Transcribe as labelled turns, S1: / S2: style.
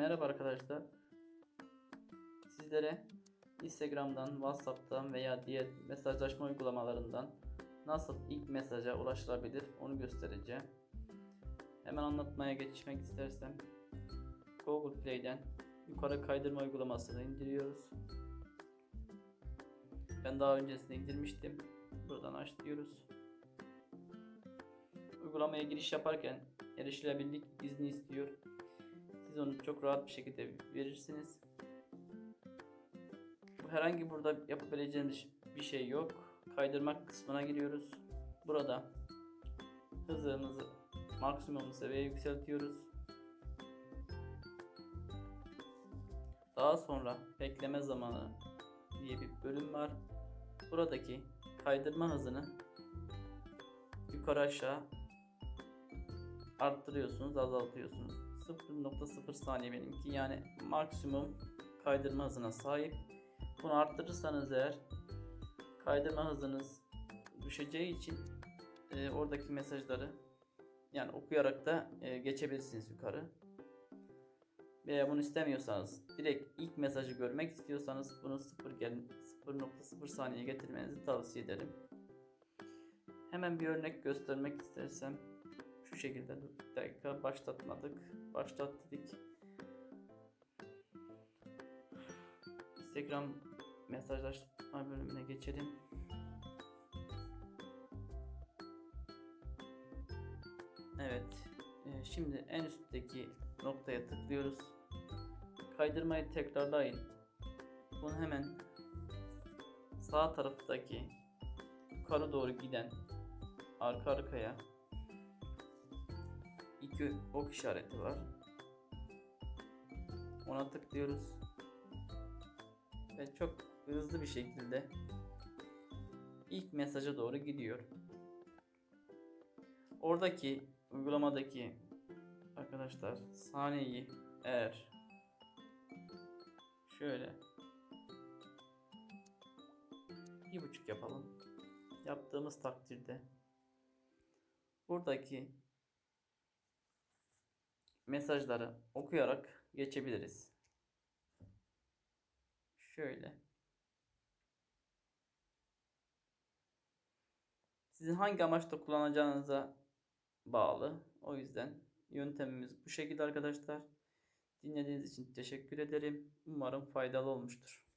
S1: Merhaba arkadaşlar. Sizlere Instagram'dan, WhatsApp'tan veya diğer mesajlaşma uygulamalarından nasıl ilk mesaja ulaşılabilir onu göstereceğim. Hemen anlatmaya geçmek istersem Google Play'den yukarı kaydırma uygulamasını indiriyoruz. Ben daha öncesinde indirmiştim. Buradan aç diyoruz. Uygulamaya giriş yaparken erişilebilirlik izni istiyor. Siz onu çok rahat bir şekilde verirsiniz. Herhangi burada yapabileceğiniz bir şey yok. Kaydırmak kısmına giriyoruz. Burada hızımızı maksimum seviyeye yükseltiyoruz. Daha sonra bekleme zamanı diye bir bölüm var. Buradaki kaydırma hızını yukarı aşağı arttırıyorsunuz, azaltıyorsunuz. 0.0 saniye benimki yani maksimum kaydırma hızına sahip. Bunu arttırırsanız eğer kaydırma hızınız düşeceği için e, oradaki mesajları yani okuyarak da e, geçebilirsiniz yukarı. Veya bunu istemiyorsanız direkt ilk mesajı görmek istiyorsanız bunu 0 gel 0.0 saniye getirmenizi tavsiye ederim. Hemen bir örnek göstermek istersem şekilde dakika başlatmadık. Başlat dedik. Instagram mesajlaşma bölümüne geçelim. Evet. e, Şimdi en üstteki noktaya tıklıyoruz. Kaydırmayı tekrarlayın. Bunu hemen sağ taraftaki yukarı doğru giden arka arkaya iki ok işareti var. Ona tıklıyoruz. Ve çok hızlı bir şekilde ilk mesaja doğru gidiyor. Oradaki uygulamadaki arkadaşlar saniyeyi eğer şöyle bir buçuk yapalım. Yaptığımız takdirde buradaki mesajları okuyarak geçebiliriz. Şöyle. Sizin hangi amaçla kullanacağınıza bağlı. O yüzden yöntemimiz bu şekilde arkadaşlar. Dinlediğiniz için teşekkür ederim. Umarım faydalı olmuştur.